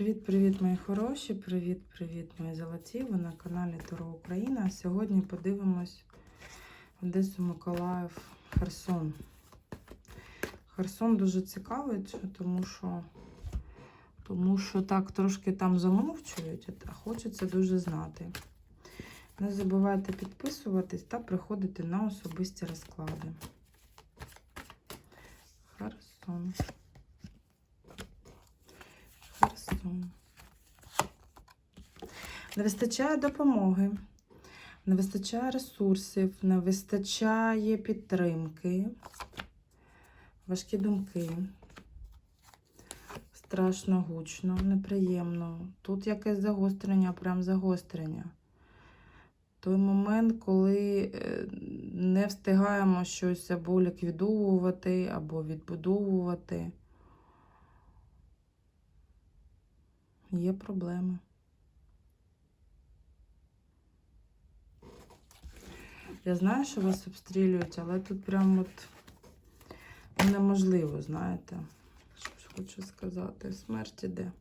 Привіт-привіт, мої хороші! Привіт-привіт, мої золоті! Ви на каналі Таро Україна. Сьогодні подивимось Одесу Миколаїв Херсон. Херсон дуже цікавий, тому що, тому що так трошки там замовчують, а хочеться дуже знати. Не забувайте підписуватись та приходити на особисті розклади. Херсон. Херсон. Не вистачає допомоги, не вистачає ресурсів, не вистачає підтримки, важкі думки. Страшно гучно, неприємно. Тут якесь загострення, прям загострення. Той момент, коли е, не встигаємо щось або ліквідовувати, або відбудовувати. Є проблеми. Я знаю, що вас обстрілюють, але тут прям от неможливо, знаєте. Що ж хочу сказати, смерть іде.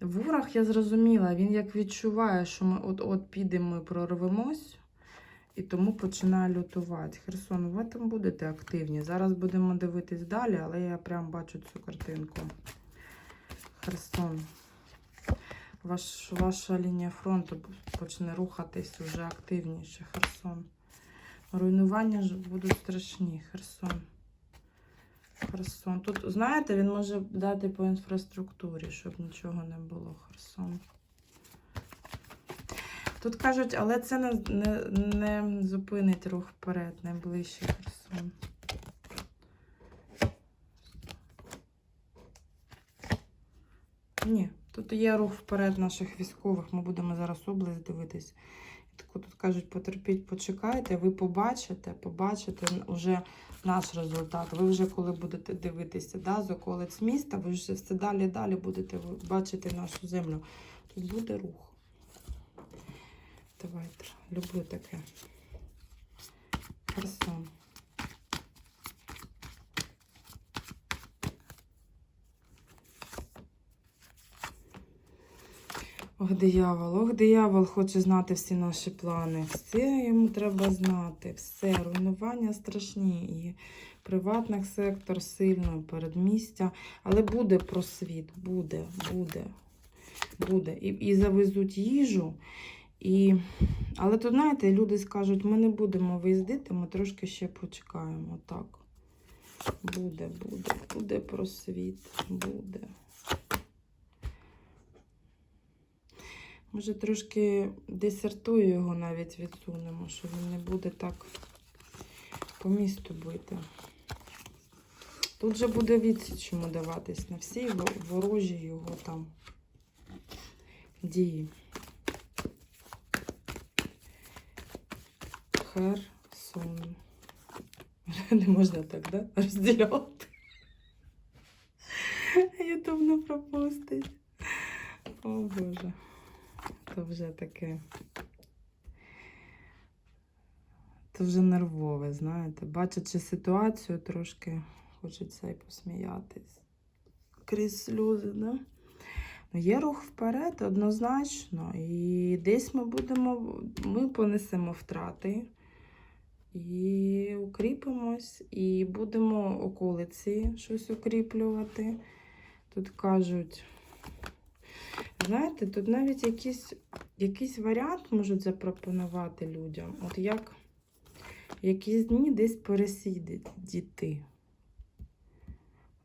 Ворог, я зрозуміла, він як відчуває, що ми от-от підемо і прорвемось, і тому починає лютувати. Херсон, ви там будете активні. Зараз будемо дивитись далі, але я прям бачу цю картинку. Херсон. Ваш, ваша лінія фронту почне рухатись вже активніше. Херсон. Руйнування ж будуть страшні. Херсон. Херсон. Тут, знаєте, він може дати по інфраструктурі, щоб нічого не було. Херсон. Тут кажуть, але це не, не, не зупинить рух вперед, найближчий Херсон. Ні, тут є рух вперед наших військових. Ми будемо зараз область дивитись. Тут кажуть, потерпіть, почекайте, ви побачите, побачите вже наш результат. Ви вже коли будете дивитися да, з околиць міста, ви вже все далі далі будете бачити нашу землю. Тут буде рух. Давайте, люблю таке. Херсон. Ох, диявол, ох, диявол хоче знати всі наші плани. Все йому треба знати. Все, руйнування страшні. І приватний сектор сильно, передмістя. Але буде просвіт, буде, буде, буде. І, і завезуть їжу. І... Але тут, знаєте, люди скажуть, ми не будемо виїздити, ми трошки ще почекаємо. Так. Буде, буде, буде просвіт, буде. Може, трошки десертую його навіть відсунемо, що він не буде так по місту бити. Тут же буде відсіч йому даватись на всі ворожі його там дії. Херсон. Не можна так, да? Розділяти. Ютуб не пропустить. О Боже. То вже таке. То вже нервове, знаєте. Бачачи ситуацію, трошки хочеться і посміятись. Крізь сльози, да? Ну, є рух вперед, однозначно. І десь ми будемо, ми понесемо втрати. І укріпимось, і будемо околиці щось укріплювати. Тут кажуть, знаєте, тут навіть якийсь, якийсь варіант можуть запропонувати людям. От як якісь дні десь пересідуть діти.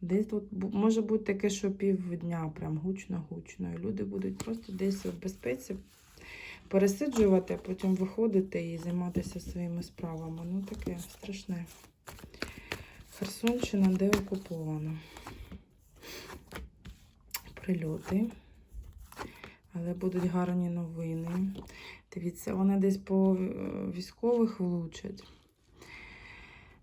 Десь тут може бути таке, що півдня, прям гучно-гучно. І люди будуть просто десь в безпеці пересиджувати, а потім виходити і займатися своїми справами. Ну, таке страшне. Херсонщина де окупована. Прильоти. Але будуть гарні новини. Дивіться, вони десь по військових влучать.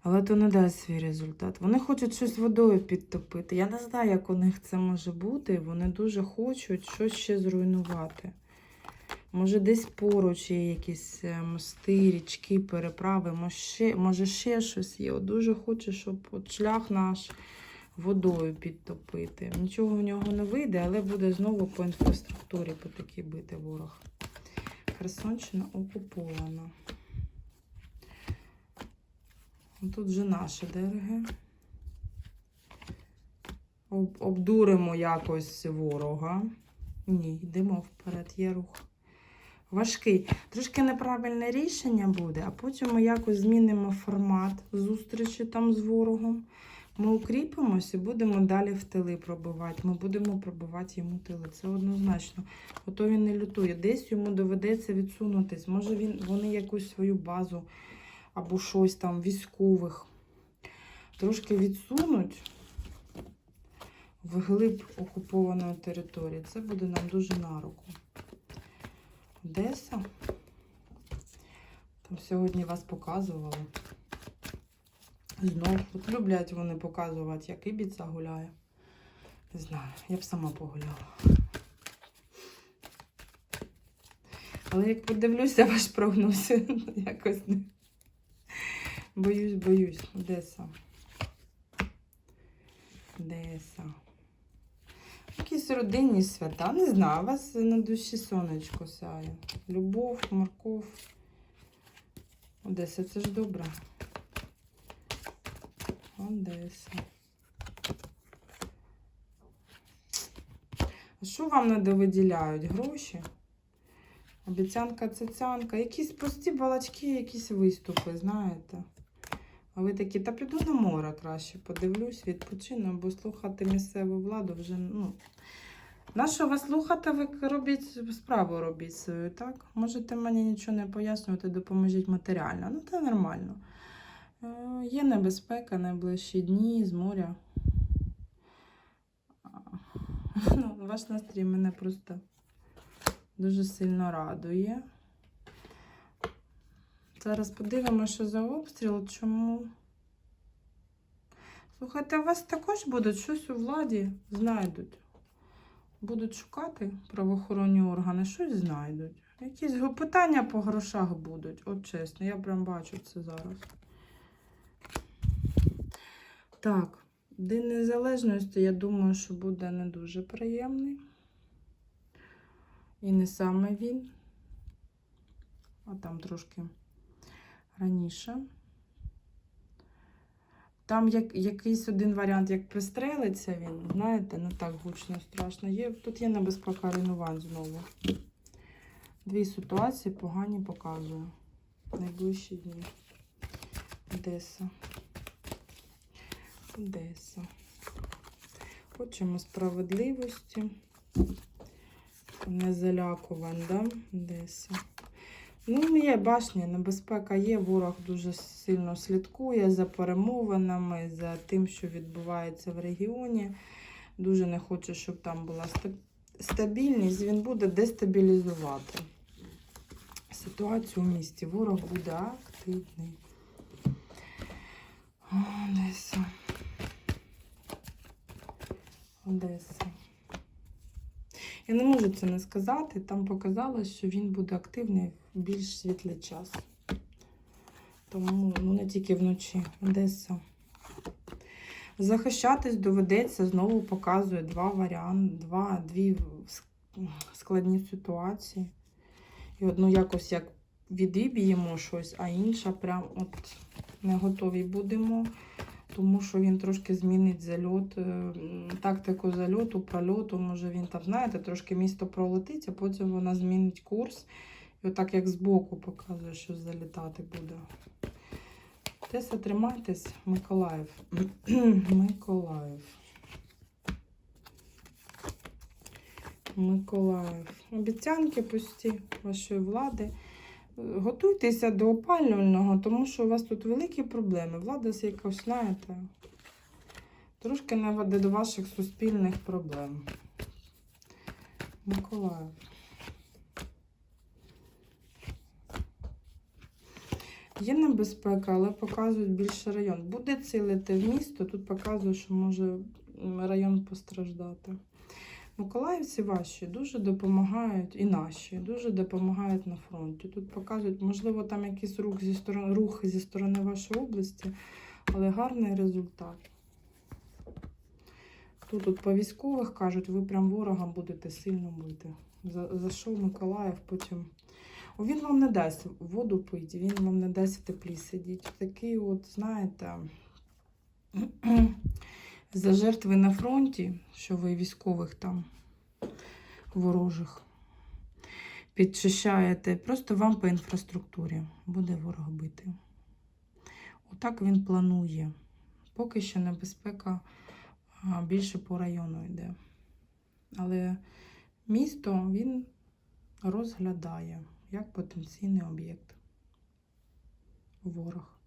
Але то не дасть свій результат. Вони хочуть щось водою підтопити. Я не знаю, як у них це може бути. Вони дуже хочуть щось ще зруйнувати. Може, десь поруч є якісь е, мости, річки, переправи, може ще, щось є. От Дуже хочу, щоб от шлях наш водою підтопити. Нічого в нього не вийде, але буде знову по інфраструктурі по такій бити ворог. Херсонщина окупована. Тут вже наше ДРГ. Об, обдуримо якось ворога. Ні, йдемо вперед, є рух. Важкий. Трошки неправильне рішення буде, а потім ми якось змінимо формат зустрічі там з ворогом. Ми укріпимося і будемо далі в тили пробивати. Ми будемо пробивати йому тили. Це однозначно. Ото він не лютує. Десь йому доведеться відсунутись. Може він, вони якусь свою базу або щось там військових трошки відсунуть вглиб окупованої території. Це буде нам дуже на руку. Одеса. Там сьогодні вас показували. Знов. От люблять вони показувати, як Ібіца гуляє. Не знаю, я б сама погуляла. Але як подивлюся ваш прогноз, якось не. Боюсь, боюсь. Одеса. Одеса. Якісь родинні свята. Не знаю, у вас на душі сонечко сяє. Любов, морков. Одеса, це ж добре. Одеса. А що вам не виділяють? Гроші? Обіцянка, цяцянка. Якісь прості балачки, якісь виступи, знаєте. А ви такі, та піду на море краще, подивлюсь, відпочину, бо слухати місцеву владу вже, ну. На що вас слухати, ви робіть справу робіть свою, так? Можете мені нічого не пояснювати, допоможіть матеріально. Ну, це нормально. Е, Є небезпека найближчі дні з моря. Ну, ваш настрій мене просто дуже сильно радує. Зараз подивимося, що за обстріл. Чому? Слухайте, у вас також будуть щось у владі знайдуть. Будуть шукати правоохоронні органи, щось знайдуть. Якісь питання по грошах будуть. От чесно, я прям бачу це зараз. Так, День Незалежності, я думаю, що буде не дуже приємний. І не саме він, а там трошки раніше. Там як, якийсь один варіант, як пристрелиться він, знаєте, не так гучно страшно. Є, тут є небезпека руйнувань знову. Дві ситуації погані показую. Найближчі дні. Одеса. Одеса. Хочемо справедливості. Не залякувань, да? Одеса. Ну, є башня, небезпека є. Ворог дуже сильно слідкує за перемовинами, за тим, що відбувається в регіоні. Дуже не хоче, щоб там була стабільність. Він буде дестабілізувати ситуацію в місті. Ворог буде активний. Одеса. Одеса. Я не можу це не сказати. Там показалось, що він буде активний більш світлий час. Тому ну, не тільки вночі. Одеса. Захищатись доведеться, знову показує два варіанти, два, дві складні ситуації. І одну якось як відіб'ємо щось, а інша прям от не готові будемо тому що він трошки змінить зальот, е, тактику зальоту, прольоту. Може він там, знаєте, трошки місто пролетить, а потім вона змінить курс. І отак як збоку показує, що залітати буде. Теса, тримайтесь, Миколаїв. Миколаїв. Миколаїв. Обіцянки пусті вашої влади. Готуйтеся до опалювального, тому що у вас тут великі проблеми. Влада якось, знаєте, трошки наведе до ваших суспільних проблем. Миколаїв. Є небезпека, але показують більше район. Буде цілити в місто, тут показує, що може район постраждати. Миколаївці ваші дуже допомагають, і наші дуже допомагають на фронті. Тут показують, можливо, там якийсь рух зі сторони, рух зі сторони вашої області, але гарний результат. Тут от по військових кажуть, ви прям ворогам будете сильно бити. За, за що Миколаїв потім. Він вам не дасть воду пити, він вам не дасть в теплі сидіти. Такий, от, знаєте, за жертви на фронті, що ви військових там ворожих підчищаєте, просто вам по інфраструктурі буде ворог бити. Отак він планує. Поки що небезпека більше по району йде. Але місто він розглядає як потенційний об'єкт. Ворог.